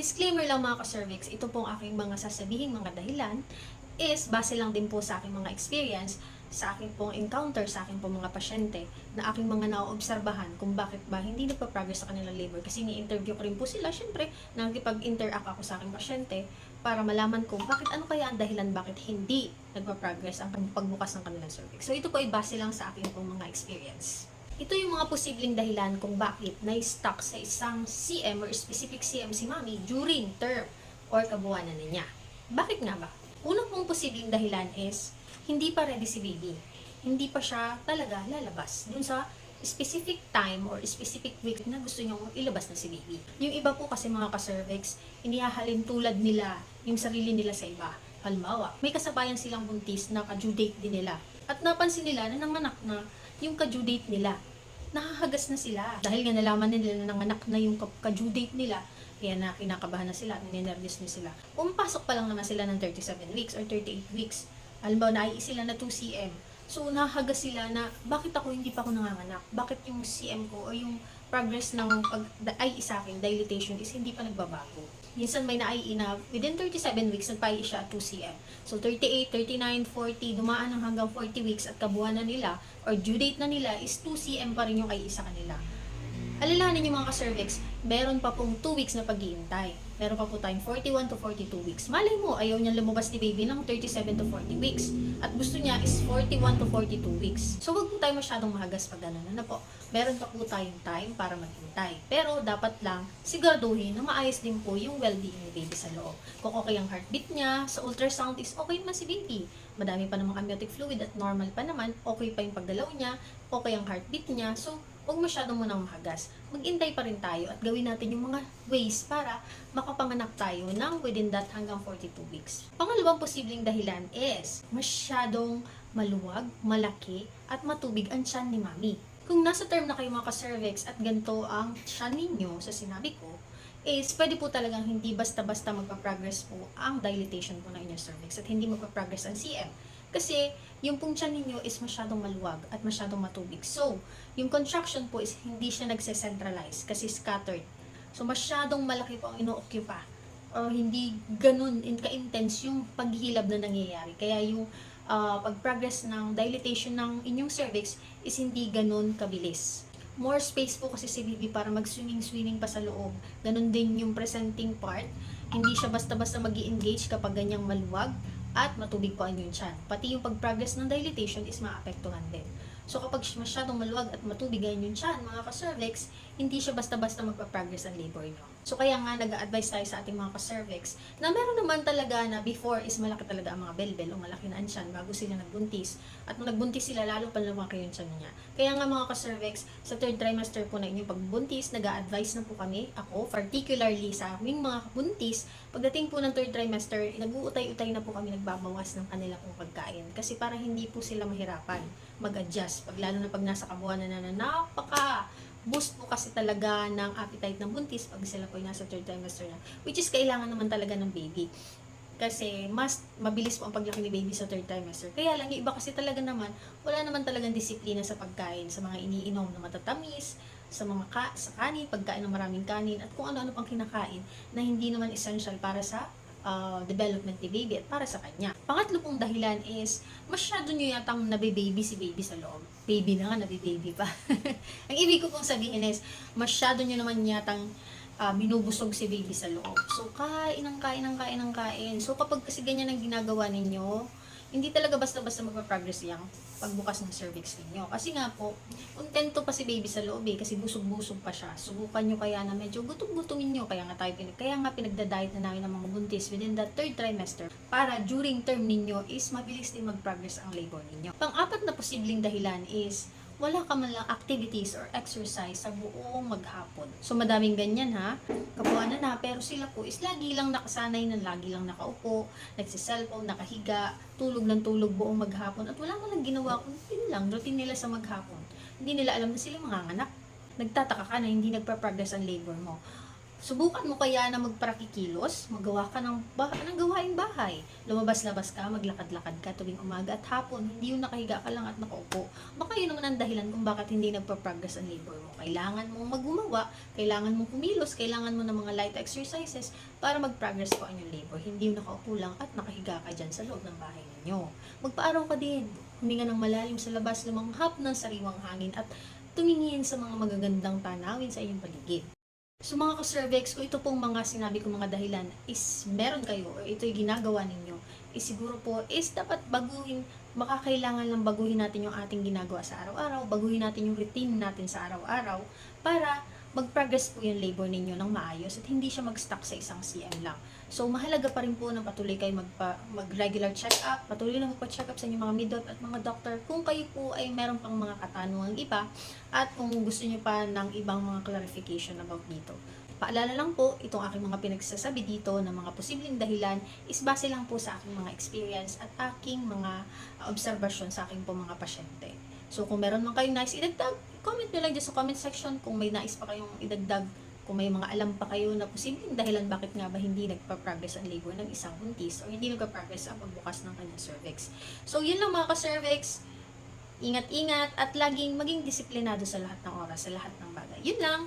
Disclaimer lang mga ka-cervix, ito pong aking mga sasabihin, mga dahilan, is base lang din po sa aking mga experience, sa aking pong encounter, sa aking pong mga pasyente, na aking mga naoobserbahan kung bakit ba hindi nagpa-progress sa kanilang labor. Kasi ni-interview ko rin po sila, syempre, nakikipag-interact ako sa aking pasyente para malaman ko bakit ano kaya ang dahilan bakit hindi nagpa-progress ang pagbukas ng kanilang cervix. So ito po ay base lang sa aking pong mga experience. Ito yung mga posibleng dahilan kung bakit na-stuck sa isang CM or specific CM si mami during term or kabuwanan na niya. Bakit nga ba? Unang pong posibleng dahilan is hindi pa ready si baby. Hindi pa siya talaga lalabas dun sa specific time or specific week na gusto niyong ilabas na si baby. Yung iba po kasi mga ka-cervix, inihahalin tulad nila yung sarili nila sa iba. Halimbawa, may kasabayan silang buntis na ka-due date din nila. At napansin nila na nanganak na yung ka-due date nila. Nahahagas na sila. Dahil nga nalaman nila na nanganak na yung ka- ka-due date nila, kaya na kinakabahan na sila, ninervous na sila. Pumapasok pa lang naman sila ng 37 weeks or 38 weeks. Halimbawa, na sila na 2 cm. So, nahahagas sila na, bakit ako hindi pa ako nanganganak? Bakit yung CM ko o yung progress ng pag, ay sa akin, dilatation is hindi pa nagbabago? Minsan may na-IE na within 37 weeks, nagpa-IE siya 2 cm. So, 38, 39, 40, dumaan ng hanggang 40 weeks at kabuuan na nila or due date na nila is 2 cm pa rin yung IE sa kanila. Alalahanin yung mga ka-cervix, meron pa pong 2 weeks na paghihintay. Meron pa po tayong 41 to 42 weeks. Malay mo, ayaw niya lumabas ni baby ng 37 to 40 weeks. At gusto niya is 41 to 42 weeks. So, wag po tayo masyadong mahagas pag. Ano po? Meron pa po tayong time para maghintay. Pero, dapat lang siguraduhin na maayos din po yung well-being ni baby sa loob. Kung okay ang heartbeat niya, sa ultrasound is okay naman si baby. Madami pa namang amniotic fluid at normal pa naman. Okay pa yung pagdalaw niya. Okay ang heartbeat niya. So, huwag masyadong munang mahagas. Mag-intay pa rin tayo at gawin natin yung mga ways para makapanganak tayo ng within that hanggang 42 weeks. Pangalawang posibleng dahilan is masyadong maluwag, malaki, at matubig ang tiyan ni mami. Kung nasa term na kayo mga ka-cervix at ganito ang tiyan ninyo sa sinabi ko, is pwede po talagang hindi basta-basta magpa-progress po ang dilatation po ng inyong cervix at hindi magpa-progress ang CM. Kasi yung pong tiyan ninyo is masyadong maluwag at masyadong matubig. So, yung contraction po is hindi siya nagse-centralize kasi scattered. So, masyadong malaki po ang ino-occupy or hindi ganun in ka-intense yung paghilab na nangyayari. Kaya yung ah, pag-progress ng dilatation ng inyong cervix is hindi ganun kabilis. More space po kasi si baby para mag-swimming-swimming pa sa loob. Ganun din yung presenting part. Hindi siya basta-basta mag engage kapag ganyang maluwag at matubig po ang inyong tiyan. Pati yung pag-progress ng dilatation is maapektuhan din. So kapag masyadong maluwag at matubig ang inyong tiyan, mga ka-cervix, hindi siya basta-basta magpa-progress ang labor nyo. So kaya nga nag-advise tayo sa ating mga ka-cervix na meron naman talaga na before is malaki talaga ang mga belbel o malaki na ang tiyan bago sila nagbuntis. At nung nagbuntis sila, lalo pa lumaki yung tiyan niya. Kaya nga mga ka-cervix, sa third trimester po na inyong pagbuntis, nag-advise na po kami, ako, particularly sa aming mga buntis, pagdating po ng third trimester, nag-uutay-utay na po kami nagbabawas ng kanila pong pagkain. Kasi para hindi po sila mahirapan mag-adjust. Pag lalo na pag nasa kabuhanan na na napaka boost po kasi talaga ng appetite ng buntis pag sila po ay nasa third trimester na. Which is kailangan naman talaga ng baby. Kasi mas mabilis po ang paglaki ni baby sa third trimester. Kaya lang, yung iba kasi talaga naman, wala naman talagang disiplina sa pagkain, sa mga iniinom na matatamis, sa mga ka, sa kanin, pagkain ng maraming kanin, at kung ano-ano pang kinakain na hindi naman essential para sa uh, development ni baby at para sa kanya. Pangatlo pong dahilan is, masyado nyo yatang nabibaby si baby sa loob. Baby na nga, nabibaby pa. Ang ibig ko pong sabihin is, masyado nyo naman yatang uh, minubusog si baby sa loob. So, kain ng kain ng kain ng kain. So, kapag kasi ganyan ang ginagawa ninyo, hindi talaga basta-basta magpa-progress yung pagbukas ng cervix ninyo. Kasi nga po, kontento pa si baby sa loob eh, kasi busog-busog pa siya. Subukan nyo kaya na medyo gutom-gutomin nyo. Kaya nga tayo, pinag kaya nga pinagda-diet na namin ng mga buntis within the third trimester para during term ninyo is mabilis din mag-progress ang labor ninyo. Pang-apat na posibleng dahilan is wala ka man lang activities or exercise sa buong maghapon. So, madaming ganyan ha. Kapuanan na, pero sila po is lagi lang nakasanay na lagi lang nakaupo, nagsiselfone, nakahiga, tulog ng tulog buong maghapon, at wala man lang ginawa kung yun lang, routine nila sa maghapon. Hindi nila alam na sila mga anak. Nagtataka ka na hindi nagpa-progress ang labor mo. Subukan mo kaya na magprakikilos, magawa ka ng, bah- ng gawaing bahay. Lumabas-labas ka, maglakad-lakad ka tuwing umaga at hapon, hindi yung nakahiga ka lang at nakaupo. Baka yun naman ang dahilan kung bakit hindi nagpa-progress ang labor mo. Kailangan mong maggumawa, kailangan mong kumilos, kailangan mo ng mga light exercises para mag-progress po ang inyong labor. Hindi yung nakaupo lang at nakahiga ka dyan sa loob ng bahay ninyo. Magpaaraw ka din. Huminga ng malalim sa labas, lumanghap ng sariwang hangin at tumingin sa mga magagandang tanawin sa inyong paligid. So mga ka-cervix, kung ito pong mga sinabi ko mga dahilan is meron kayo or ito'y ginagawa ninyo, is siguro po is dapat baguhin, makakailangan lang baguhin natin yung ating ginagawa sa araw-araw, baguhin natin yung routine natin sa araw-araw para mag-progress po yung labor ninyo ng maayos at hindi siya mag-stuck sa isang CM lang. So, mahalaga pa rin po na patuloy kayo magpa, mag-regular check-up, patuloy lang magpa-check up sa inyong mga midot at mga doctor kung kayo po ay meron pang mga katanungang iba at kung gusto niyo pa ng ibang mga clarification about dito. Paalala lang po, itong aking mga pinagsasabi dito ng mga posibleng dahilan is base lang po sa aking mga experience at aking mga obserbasyon sa aking po mga pasyente. So, kung meron man kayong nais idagdag, comment nyo lang dyan sa comment section kung may nais pa kayong idagdag kung may mga alam pa kayo na posibleng dahilan bakit nga ba hindi nagpa-progress ang labor ng isang buntis or hindi nagpa-progress ang pagbukas ng kanyang cervix. So, yun lang mga ka-cervix. Ingat-ingat at laging maging disiplinado sa lahat ng oras, sa lahat ng bagay. Yun lang.